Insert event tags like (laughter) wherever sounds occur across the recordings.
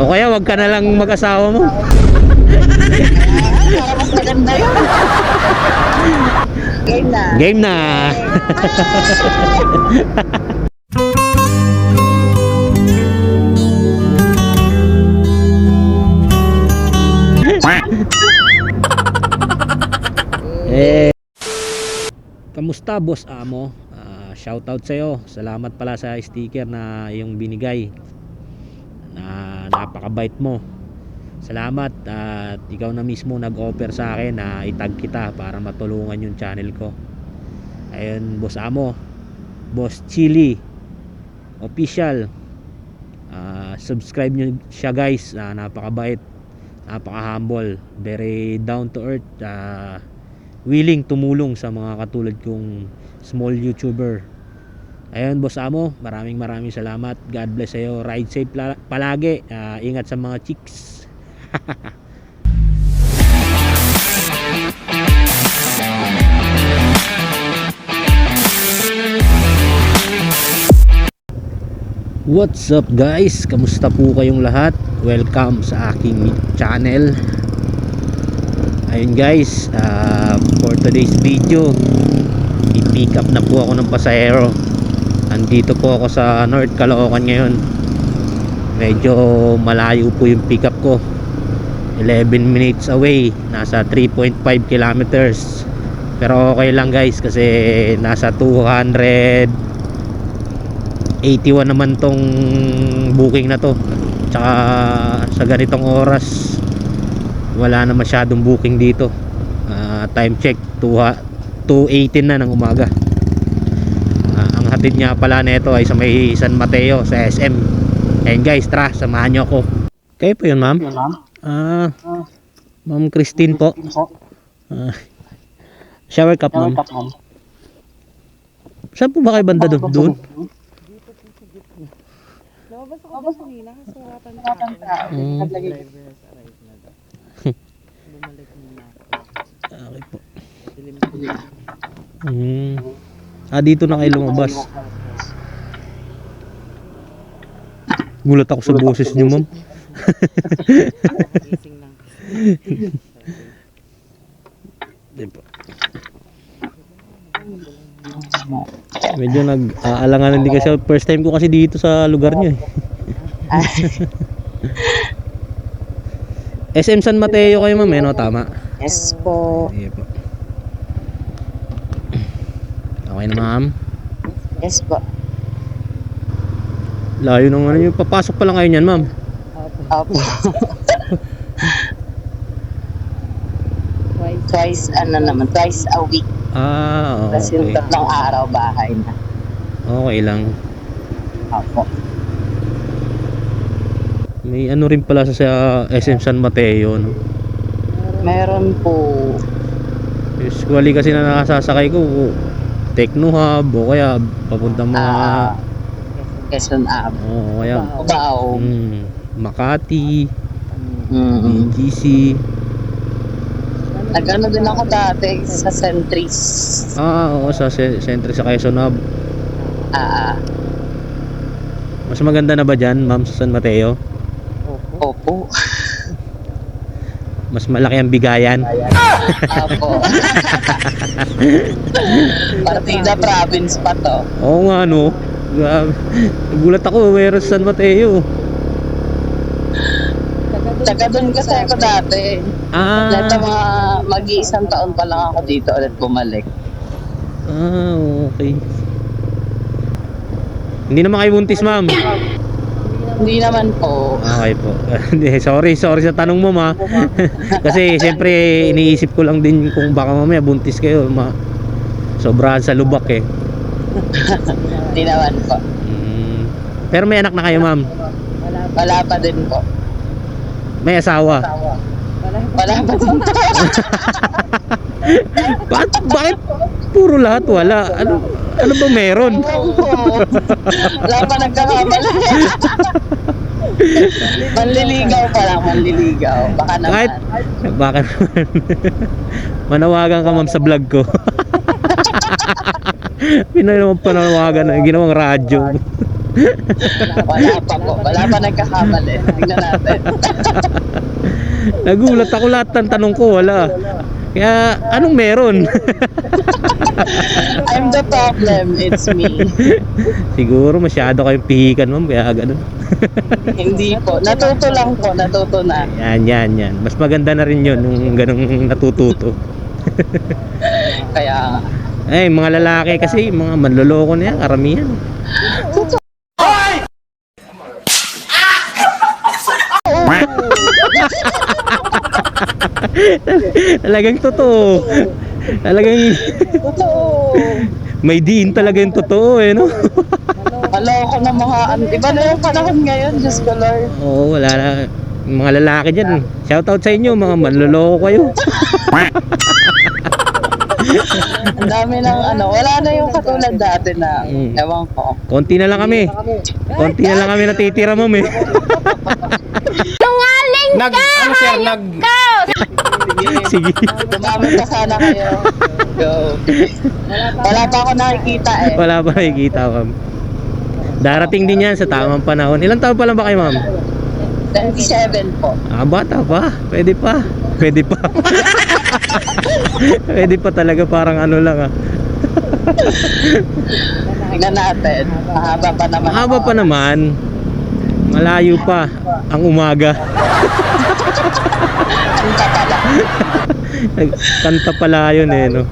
O kaya wag ka na lang mag-asawa mo. Maganda yun. Game na. Game na. eh, kamusta boss amo? Ah, shoutout sa'yo. Salamat pala sa sticker na yung binigay. Na napakabait mo. Salamat at ikaw na mismo nag-offer sa akin na itag kita para matulungan yung channel ko. Ayun, boss amo. Boss Chili official. Ah, subscribe nyo siya guys. Ah, napakabait. Napaka-humble. Very down to earth. Ah, willing tumulong sa mga katulad kong small YouTuber. Ayun, boss amo, maraming maraming salamat. God bless sa'yo. Ride safe pala- palagi. Ah, ingat sa mga chicks. (laughs) What's up guys? Kamusta po kayong lahat? Welcome sa aking channel Ayun guys ah, For today's video I-pick up na po ako ng pasahero Andito po ako sa North Caloocan ngayon. Medyo malayo po yung pick up ko. 11 minutes away Nasa 3.5 kilometers. Pero okay lang guys Kasi nasa 200 81 naman tong booking na to. Tsaka sa ganitong oras wala na masyadong booking dito. Ah, time check 2, 2.18 na ng umaga Ah, ang hatid niya pala nito ay sa may San Mateo sa SM ayun guys tara samahan niyo ako kayo po yun ma'am ah ma'am Christine po Ah, shower cup ma'am saan po ba kayo banda doon? doon? Lumabas ako doon kanina kasi tao. Mm. Naglagay. Bumalik muna. Okay po. Mm. Ah, dito na kayo lumabas. Gulat ako sa boses niyo, ma'am. (laughs) Medyo nag-aalangan din kasi first time ko kasi dito sa lugar niyo eh. (laughs) (laughs) SM San Mateo kayo ma'am, eh, no? Tama. Yes po. Sige po. Okay na ma'am. Yes po. Layo nung ano yung papasok pa lang kayo niyan ma'am. Opo. Twice. (laughs) Twice, ano naman, twice a week. Ah, Tapos yung okay. tatlong araw bahay na. Okay lang. Opo. May ano rin pala sa, sa SM San Mateo, no? Meron po. Usually kasi na nakasasakay ko, Techno Hub, o kaya papunta mga, Ah, Quezon Ave. o kaya, Bao. mm, Makati, Mm. BGC. Nag-ano din ako dati sa Centris. Ah, oo, sa sentry sa Quezon Hub. Ah, Mas maganda na ba dyan, ma'am, sa San Mateo? opo. Mas malaki ang bigayan. Opo. (laughs) Partida province pa to. Oo nga, no? Nagulat ako, meron sa San Mateo. Tsaka doon kasi ako dati. Ah, Lahat mga mag-iisang taon pa lang ako dito ulit bumalik. ah, okay. Hindi naman kayo buntis, ma'am. Hindi naman po. Okay po. (laughs) Sorry, sorry sa tanong mo, ma. (laughs) Kasi siyempre iniisip ko lang din kung baka mamaya buntis kayo, ma. Sobrahan sa lubak eh. (laughs) Hindi naman po. Mm. Pero may anak na kayo, ma'am. Wala pa din po. May asawa. Wala. Wala pa din po. Bakit, bakit puro lahat wala? Ano, ano ba meron? (laughs) Wala pa nagkakamali. (laughs) manliligaw pa lang, manliligaw. Baka naman. Kahit, baka naman. (laughs) Manawagan ka, ma'am, sa vlog ko. Pinoy naman panawagan na ginawang radyo. Wala pa po. Wala pa nagkakamali. Tingnan natin. Nagulat ako lahat ng tanong ko, wala. Kaya, anong meron? I'm the problem. It's me. (laughs) Siguro masyado kayong pihikan, ma'am, kaya ganun. (laughs) Hindi po. Natuto lang po. Natuto na. Yan, yan, yan. Mas maganda na rin yun, nung ganung natututo. (laughs) Kaya Ay, mga lalaki kasi, mga manloloko na yan, karamihan. Talagang totoo. Talagang. May diin talaga yung totoo eh, no? (laughs) Maloko ng mga. Iba na yung panahon ngayon. Diyos ko Lord. Oo, wala na. Mga lalaki dyan, shoutout sa inyo, mga manloloko kayo. (laughs) Ang dami ng ano. Wala na yung katulad dati na. Mm. Ewan ko. Konti na lang kami. Konti na lang kami natitira, ma'am eh. Nag, ano sir, nag, Sige. Dumami pa sana kayo. Go. Wala pa ako nakikita eh. Wala pa nakikita, ma'am. Darating din yan sa tamang panahon. Ilang taon pa lang ba kayo, ma'am? 27 po. Ah, bata pa. Pwede pa. Pwede pa. (laughs) Pwede pa talaga parang ano lang ah. Tingnan natin. Mahaba pa naman. Mahaba pa naman. Malayo pa ang umaga. Kanta pala. Kanta pala yun eh, no?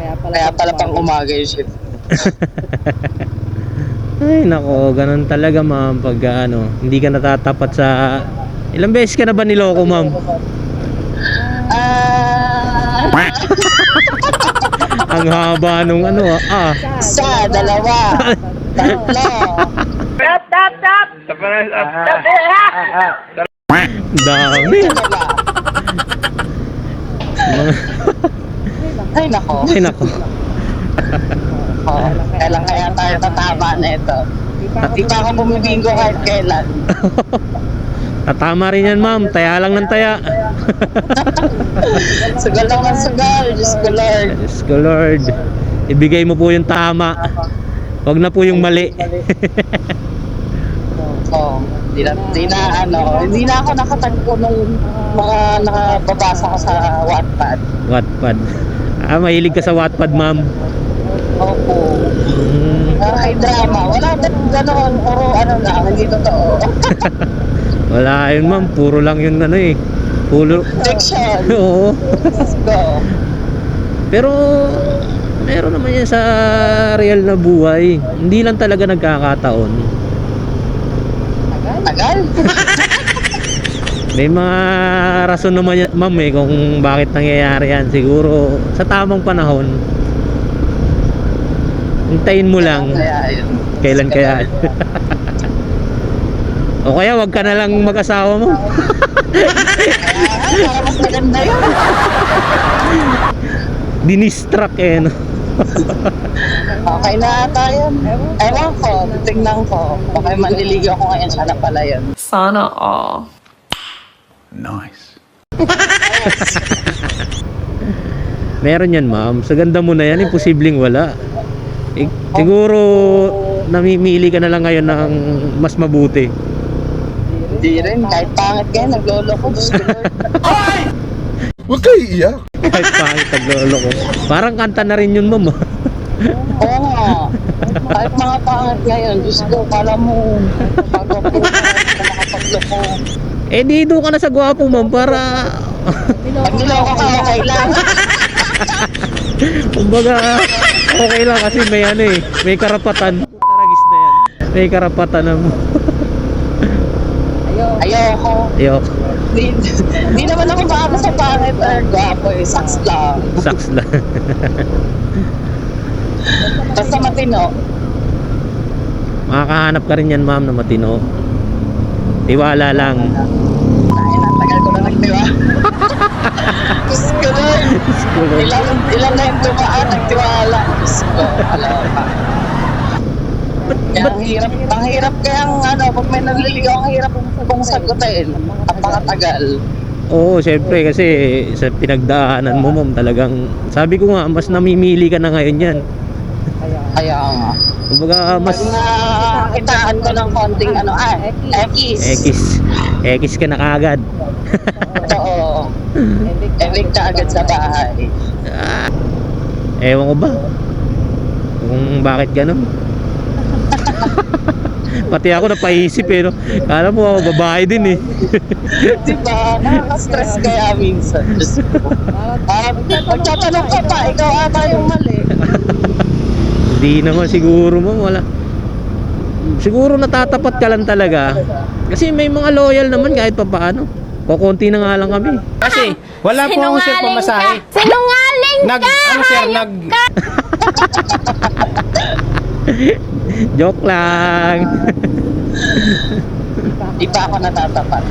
Kaya pala, Kaya pala pang umaga yung shift. (laughs) Ay, nako, ganun talaga ma'am pag ano, hindi ka natatapat sa... Ilang beses ka na ba niloko ma'am? Ah, (laughs) Ang haba nung ano ah. isa, dalawa, (laughs) tatlo. Dami. Dalawa. Mga- Ay nako. Ay, nako. Oh, kailan kaya tayo tatama na ito? Di pa ako bumibinggo kahit kailan. Tatama rin yan ma'am, taya lang ng taya. (laughs) Sugal lang ng sugal. Diyos ko Lord. Diyos ko Lord. Ibigay mo po yung tama. Huwag na po yung mali. (laughs) Oh, di na, di na ano, hindi na ako nakatagpo nung mga nakababasa ko sa Wattpad. Wattpad. Ah, mahilig ka sa Wattpad ma'am. Opo. Mm, Uh, ay drama. Wala ba ganoon? Puro ano lang, hindi totoo. (laughs) wala yun ma'am, puro lang yun ano eh. Puro... Fiction. (laughs) Oo. Let's go. Pero meron naman yan sa real na buhay. Hindi lang talaga nagkakataon. Tagal? May mga rason naman yan, ma'am eh, kung bakit nangyayari yan. Siguro sa tamang panahon. Hintayin mo lang Kaya yun. kailan kaya. o kaya wag ka na lang mag-asawa mo. Ah, para mas maganda yun. Dinistrack eh, no? (laughs) Okay na ata yun. Ewan ko, tingnan ko. Baka manliligaw ko ngayon, sana pala yun. Sana all. nice. (laughs) Meron yan, ma'am. Sa ganda mo na yan, imposibleng wala. Eh, siguro namimili ka na lang ngayon ng mas mabuti. Hindi rin, kahit pangit kayo, naglolo ko. Diyos ko Lord. Huwag kayo iiyak. Kahit pangit taglolo ko. Parang kanta na rin yun, ma'am. Oo nga. Kahit mga pangit ngayon, Diyos ko, kala mo, na, nakapagloko. eh, di doon ka na sa gwapo, ma'am, para... Pag niloko ka, okay lang. Kumbaga, okay lang kasi may ano eh, may karapatan. Taragis na yan. May karapatan na mo. Ayoko. Yo, Hindi, naman ako maano sa pangit or gwapo eh. Sucks lang. sucks lang. (laughs) Basta matino. Makakahanap ka rin yan, ma'am, na matino. Tiwala lang. Ay, natagal ko na nagtiwa. (laughs) Diyos ko Lord. Ilan, ilan na yung tumaan, nagtiwala. Diyos ko, alam pa. Kaya ang hirap, ang hirap kaya ang ano, pag may nagliligaw, ang hirap kung sagutin. Napakatagal. Oo, syempre kasi sa pinagdaanan mo, ma'am, talagang sabi ko nga, mas namimili ka na ngayon yan. Kaya nga. Kumbaga, mas na nakitaan ko ng konting ano, ah, X. X. X ka na kaagad. Oo. (laughs) Evict ka agad sa bahay. Ah, ewan ko ba? Kung bakit ganun. (laughs) Pati ako napaisip eh, no? Kala mo ako babae din eh. (laughs) Diba? Nakaka-stress kaya minsan. Diyos ko. Ah, magtatanong ka pa, ikaw ata yung mali. Hindi naman siguro mo, wala. Siguro natatapat ka lang talaga. Kasi may mga loyal naman kahit pa paano. Kukunti na nga lang kami. Kasi wala po akong sir pamasahe. Sinungaling Nag, ano sir, nag, (laughs) (laughs) Joke lang. (laughs) Di pa ako natatapat.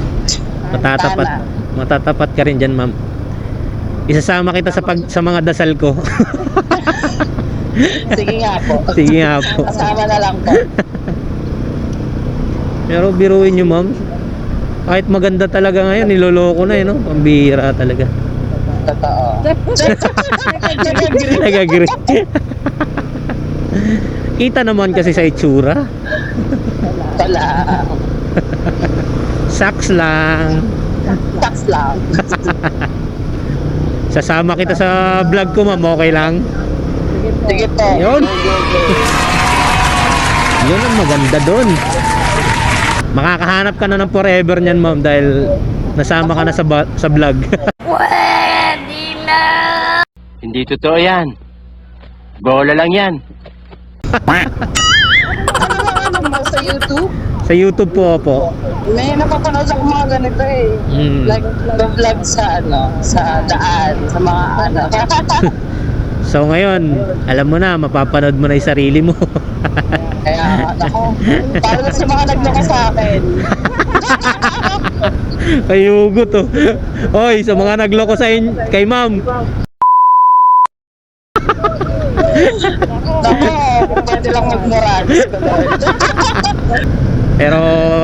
Matatapat. Matatapat ka rin dyan, ma'am. Isasama kita sa pag sa mga dasal ko. (laughs) Sige nga po. Sige nga po. Kasama na lang po. Pero biruin nyo, ma'am. Kahit maganda talaga ngayon, niloloko na eh, no? Pambira talaga. Totoo. Nag-agree. Kita naman kasi sa itsura. Wala. Saks lang. Tax lang. (laughs) Sasama kita sa vlog ko, ma'am. Okay lang? Sige po. Yun. (laughs) Yun ang maganda doon. Makakahanap ka na ng forever niyan, ma'am, dahil nasama ka na sa, sa vlog. (laughs) Pwede na. hindi totoo yan. Bola lang yan. Ano mo sa YouTube? sa YouTube po po. May napapanood ako mga ganito eh. Mm. Like, vlog sa ano, sa daan, sa mga ano. (laughs) So ngayon, alam mo na, mapapanood mo na yung sarili mo. (laughs) Kaya, ako, para sa mga nagloko sa akin. (laughs) Kay Hugo to. Oy, sa mga nagloko sa in- kay ma'am. Nako, pwede lang mag-morals. (laughs) Pero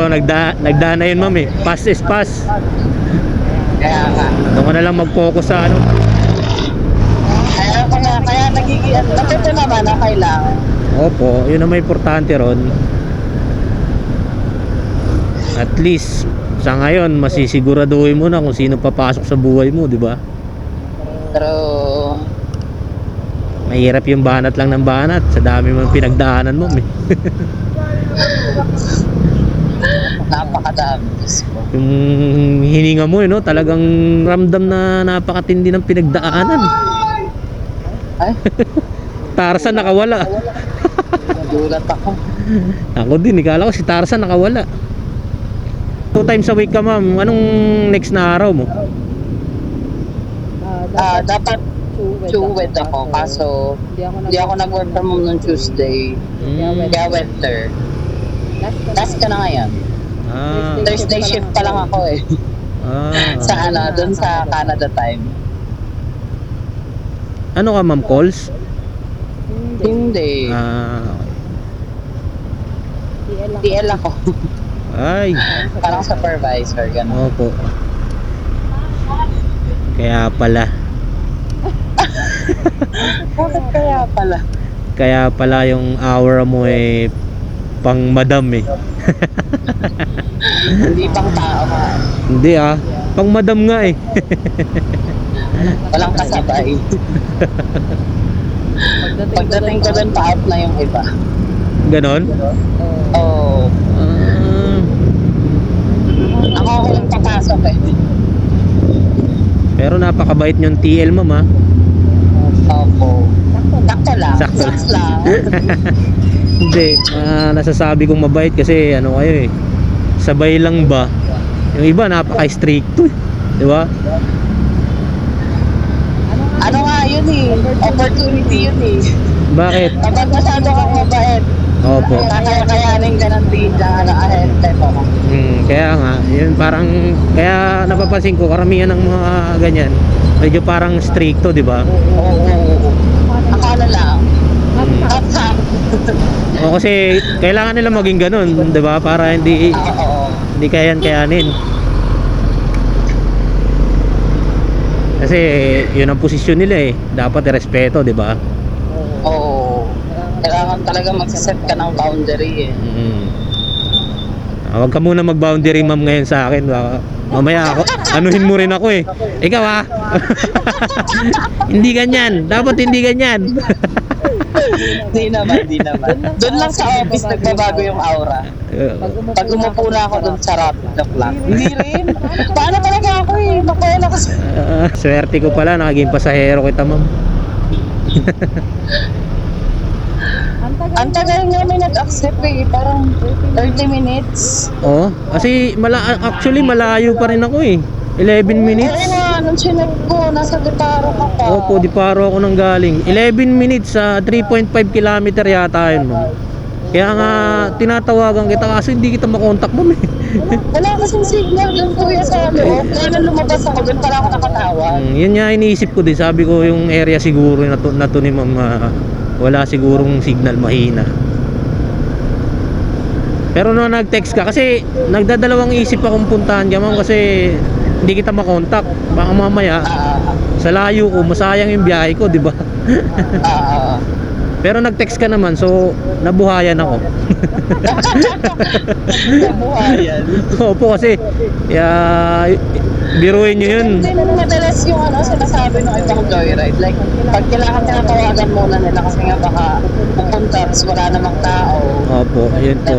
nagda nagdana yun ma'am eh. Pass is pass. Kaya nga. Doon ka na lang mag-focus sa ano. Kaya, kaya, kaya nagiging, natuto naman na kailangan. Opo, yun ang may importante ron. At least, sa ngayon, masisiguraduhin mo na kung sino papasok sa buhay mo, di ba? Pero, Mahirap yung banat lang ng banat. Sa dami mong pinagdaanan mo, eh. (laughs) napakadami. Yung hininga mo, eh, no? talagang ramdam na napakatindi ng pinagdaanan. Ay, (laughs) Tarzan nakawala. nagulat ako. Ako din, ikala ko si Tarzan nakawala. Two times a week ka, ma'am. Anong next na araw mo? Ah, dapat chuwed ako. Kaso, Hindi ako hindi ako nag-work from home noong Tuesday. Mm. Kaya winter. Last ka na ngayon. Ah, Thursday shift pa lang ako eh. ah. (laughs) Sa ano, dun sa Canada time. Ano ka, ma'am? Calls? Hindi. Ah, TL ako. ay. Parang supervisor, gano'n. Opo. Kaya pala. (laughs) Bakit kaya pala? Kaya pala yung aura mo eh pang madam eh. (laughs) Hindi pang tao ka. Hindi ah. Pang madam nga eh. (laughs) Walang kasabay. Pagdating ko dun, pa-out na yung iba. Ganon? Oo. Ah, Ako ako lang papasok eh. pero napakabait yung TL ma'am ah. Opo. Sakto lang. Sakto. Saks lang. (laughs) Hindi, ah, nasasabi kong mabait kasi ano kayo eh. Sabay lang ba? Yung iba napaka-stricto eh. Di ba? Ano nga yun eh. Opportunity yun eh. Bakit? Kapag masyado kang mabait, Opo. kakaya-kayanin ka ng bida, ano, ahente mo. Hmm, kaya nga, yun parang kaya napapansin ko karamihan ng mga ganyan, medyo parang stricto, 'di ba? Oo, oo, oo. Akala lang. Hmm. Hap-hap. O kasi kailangan nila maging ganun, 'di ba? Para hindi hindi kayan kayanin. Kasi yun ang posisyon nila eh. Dapat irespeto, 'di ba? Kailangan talaga magsiset ka ng boundary eh. Mm. Ah, Huwag ka muna mag-boundary ma'am ngayon sa akin. Baka mamaya ako, (laughs) anuhin mo rin ako eh. Ikaw ah. (laughs) hindi ganyan. Dapat hindi ganyan. Di naman, di naman. Doon lang sa office nagbabago yung aura. Pag umupo na ako doon, sarap. Joke lang. Hindi rin. Paano (laughs) talaga ako eh? Makuha na kasi. Ah, swerte ko pala, naging pasahero kita ma'am. Ang tagal. May nag-accept eh. Parang 30 minutes. Oo, kasi mala actually malayo pa rin ako eh. 11 minutes. Oo nga, nung chinek ko, nasa Gitaro ka pa. Opo, di paro ako nang galing. 11 minutes sa 3.5 kilometer yata yun, ma'am. Kaya nga tinatawagan kita kasi hindi kita makontak mo eh. (laughs) Wala kasing signal doon kuya sa loob. Kaya nang lumabas ako, doon pala ako nakatawag. Mm, yun nga iniisip ko din. Sabi ko yung area siguro na to, na to ni ma'am ah, wala sigurong signal mahina. Pero nung nag-text ka kasi nagdadalawang isip akong puntahan ka ma'am kasi hindi kita makontak. Baka mamaya Ah, sa layo ko masayang yung biyahe ko, di ba? Pero nag-text ka naman so nabuhayan ako. (laughs) Nabuhayan. Opo kasi ya, biruin nyo yun. Hindi naman madalas yung ano, sinasabi ng ibang joyride. Like, pag kailangan tinatawagan muna nila kasi nga baka pupunta, tapos wala namang tao. Opo, yun po.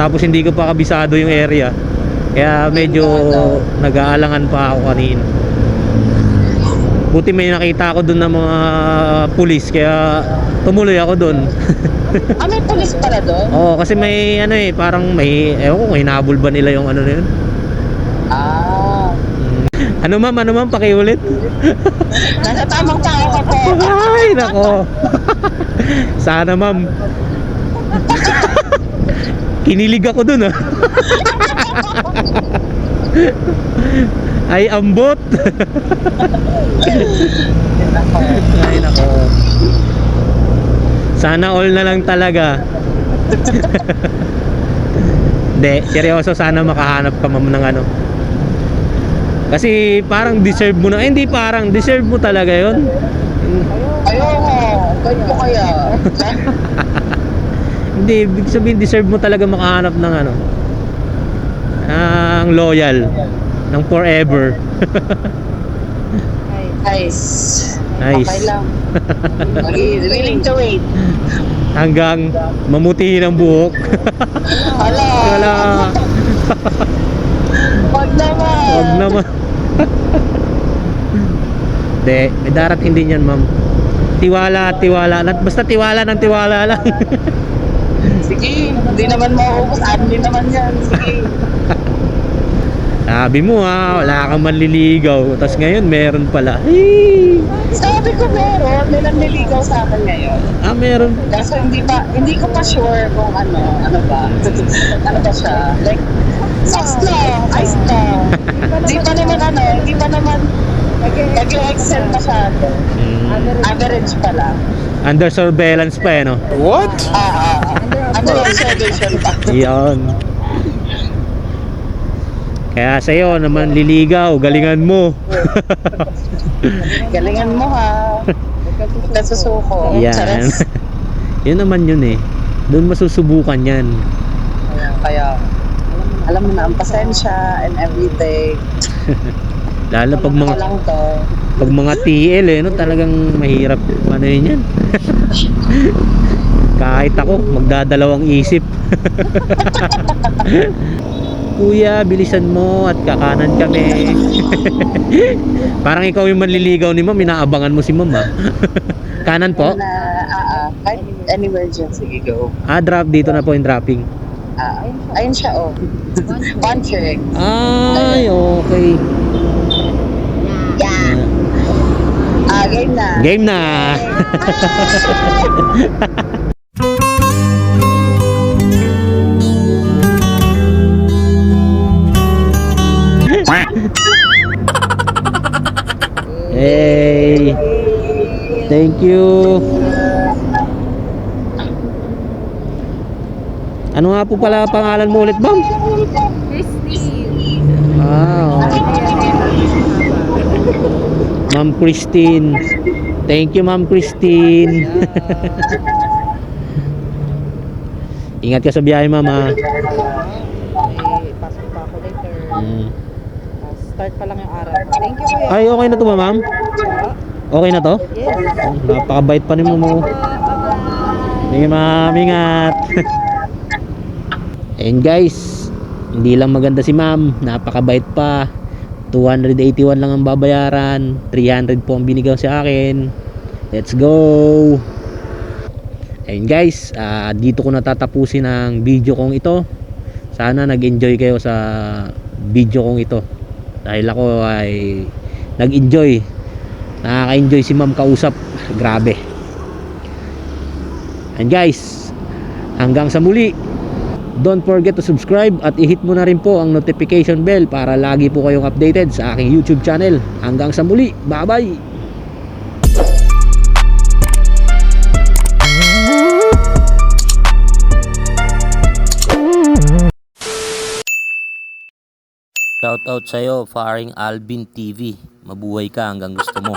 Tapos hindi ko pa kabisado yung area. Kaya medyo nag-aalangan pa ako kanina. Buti may nakita ako doon ng mga pulis kaya tumuloy ako doon. (laughs) Ah, may pulis pala doon? Oo, kasi may ano eh, parang may ewan ko, may ba nila yung ano na yun? Ah. Ano ma'am, ano ma'am, pakiulit? (laughs) Nasa tamang tao ka po. Ay, nako. (laughs) Sana ma'am. Kinilig ako dun ah. Ay, ambot. Ay, nako. Sana all na lang talaga. Hindi, seryoso sana makahanap ka ma'am ng ano. Kasi parang deserve mo na, eh, hindi parang deserve mo talaga 'yon. Ayoko. Ba't ko kaya? Hindi, ibig sabihin deserve mo talaga makahanap ng ano. Ang loyal ng forever. (laughs) Nice. Nice. Okay lang. Willing to wait. Hanggang mamutihin ang buhok. Hala. (laughs) Wala. Wag naman. Wag naman. (laughs) Hindi, may darating din yan, ma'am. Tiwala tiwala. Basta tiwala ng tiwala lang. Sige, hindi naman mauubos. Din naman yan. Sige. Sabi mo ha, wala kang manliligaw. Tapos ngayon, meron pala. Hey! Sabi ko meron, may nanliligaw sa akin ngayon. Ah, meron. Kaso hindi pa, hindi ko pa sure kung ano, ano ba. (laughs) ano ba siya? Like, sex lang, ice lang. Hindi pa naman ano, hindi pa naman nag-excel masyado. Mm, Average pa lang. under surveillance pa eh, no? What? Ah, ah, ah. Under observation pa. Iyon. Kaya sa'yo naman liligaw, galingan mo. (laughs) Galingan mo ha. Huwag ka susuko. Yan. (laughs) Yun naman yun eh. Doon masusubukan yan. Kaya, alam mo na ang pasensya and everything. (laughs) Lalo pag mga pag mga TL eh, no, talagang mahirap ano yun yan. Kahit ako, magdadalawang isip. Kuya, bilisan mo at kakanan kami. (laughs) Parang ikaw yung manliligaw ni ma'am, inaabangan mo si ma'am ha. (laughs) Kanan po? Na, ah, ah, kahit anywhere dyan, sige go. Ah, drop dito na po yung dropping. Ah, ayun siya, oh. One trick. Ay, okay. Yeah. Ah, game na. Game na. (laughs) you. Ano nga po pala pangalan mo ulit, Bam? Ah, okay. Ma'am Christine. Thank you, Ma'am Christine. (laughs) Ingat ka sa biyahe, Ma'am. ha? Mm. Ah, Start pa lang yung araw. Thank you, kuya. Ay, okay na to ma'am? Okay na to? Yes. Napakabait pa ni mo mo. Bye-bye. Sige, ma'am. Ingat. Ayun, (laughs) guys. Hindi lang maganda si ma'am. Napakabait pa. 281 lang ang babayaran. 300 po ang binigaw sa akin. Let's go! Ayun guys, ah, dito ko natatapusin ang video kong ito. Sana nag-enjoy kayo sa video kong ito. Dahil ako ay nag-enjoy. Nakaka-enjoy si ma'am kausap. Grabe. And guys, hanggang sa muli. Don't forget to subscribe at i-hit mo na rin po ang notification bell para lagi po kayong updated sa aking YouTube channel. Hanggang sa muli. Bye-bye! Shout out sa'yo, Faring Alvin TV. Mabuhay ka hanggang gusto mo.